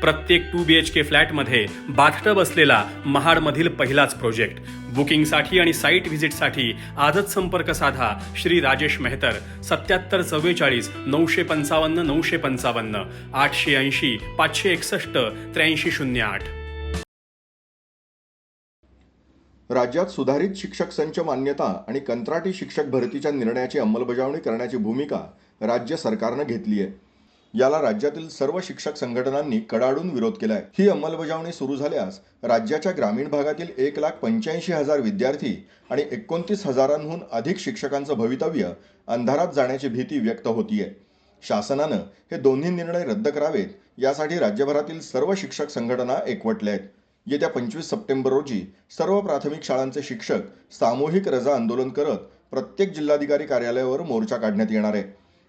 प्रत्येक to B H के फ्लॅटमध्ये bathtub असलेला महाडमधील पहिलाच प्रोजेक्ट. बुकिंगसाठी आणि साईट व्हिजिटसाठी आजच संपर्क साधा श्री राजेश मेहतर. सत्याहत्तर चव्वेचाळीस नऊशे पंचावन्न नऊशे पंचावन्न आठशे ऐंशी पाचशे एकसष्ट त्र्याऐंशी शून्य आठ. राज्यात सुधारित शिक्षक संच मान्यता आणि कंत्राटी शिक्षक भरतीच्या निर्णयाची अंमलबजावणी करण्याची भूमिका राज्य सरकारनं घेतली आहे याला राज्यातील सर्व शिक्षक संघटनांनी कडाडून विरोध केलाय. ही अंमलबजावणी सुरू झाल्यास राज्याच्या ग्रामीण भागातील एक लाख पंच्याऐंशी हजार विद्यार्थी आणि एकोणतीस हजारांहून अधिक शिक्षकांचं भवितव्य अंधारात जाण्याची भीती व्यक्त होतीये. शासनानं हे दोन्ही निर्णय रद्द करावेत यासाठी राज्यभरातील सर्व शिक्षक संघटना एकवटल्या आहेत येत्या पंचवीस सप्टेंबर रोजी सर्व प्राथमिक शाळांचे शिक्षक सामूहिक रजा आंदोलन करत प्रत्येक जिल्हाधिकारी कार्यालयावर मोर्चा काढण्यात येणार आहे.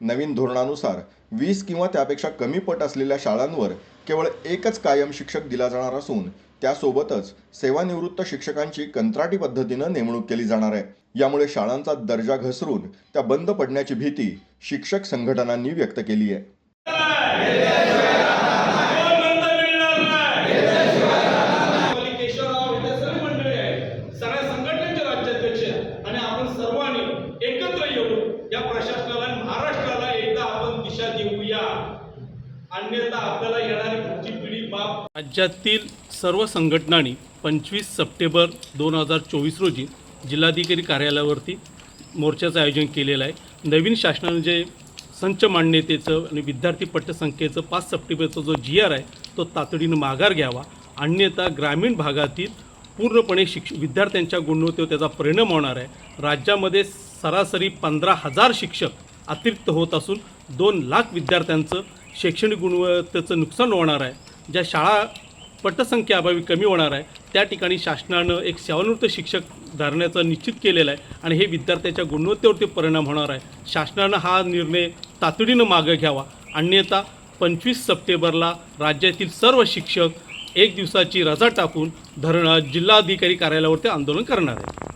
नवीन धोरणानुसार वीस किंवा त्यापेक्षा कमी पट असलेल्या शाळांवर केवळ एकच कायम शिक्षक दिला जाणार असून त्यासोबतच सेवानिवृत्त शिक्षकांची कंत्राटी पद्धतीनं नेमणूक केली जाणार आहे. यामुळे शाळांचा दर्जा घसरून त्या बंद पडण्याची भीती शिक्षक संघटनांनी व्यक्त केली आहे. सर्वांनी एकत्र येऊन या प्रशासनाला महाराष्ट्राला एकदा आपण दिशा देऊया. अन्यथा आपल्याला येणारी पुढची पिढी बाप राज्यातील सर्व संघटनांनी पंचवीस सप्टेंबर दोन हजार चोवीस रोजी जिल्हाधिकारी कार्यालयावरती मोर्चाचं आयोजन केलेलं आहे. नवीन शासनानं जे संच मान्यतेचं आणि विद्यार्थी पट्टसंख्येचं पाच सप्टेंबरचा जो जी आर आहे तो तातडीनं माघार घ्यावा. अन्यथा ग्रामीण भागातील पूर्णपणे शिक्ष विद्यार्थ्यांच्या गुणवत्तेवर त्याचा परिणाम होणार आहे. राज्यामध्ये सरासरी पंधरा हजार शिक्षक अतिरिक्त होत असून दोन लाख विद्यार्थ्यांचं शैक्षणिक गुणवत्तेचं नुकसान होणार आहे. ज्या शाळा पटसंख्या अभावी कमी होणार आहे त्या ठिकाणी शासनानं एक सेवानिवृत्त शिक्षक धरण्याचं निश्चित केलेलं आहे आणि हे विद्यार्थ्याच्या गुणवत्तेवरती परिणाम होणार आहे. शासनानं हा निर्णय तातडीनं मागं घ्यावा. अन्यथा पंचवीस सप्टेंबरला राज्यातील सर्व शिक्षक एक दिवसाची रजा टाकून धरण जिल्हाधिकारी कार्यालयावरती आंदोलन करणार आहे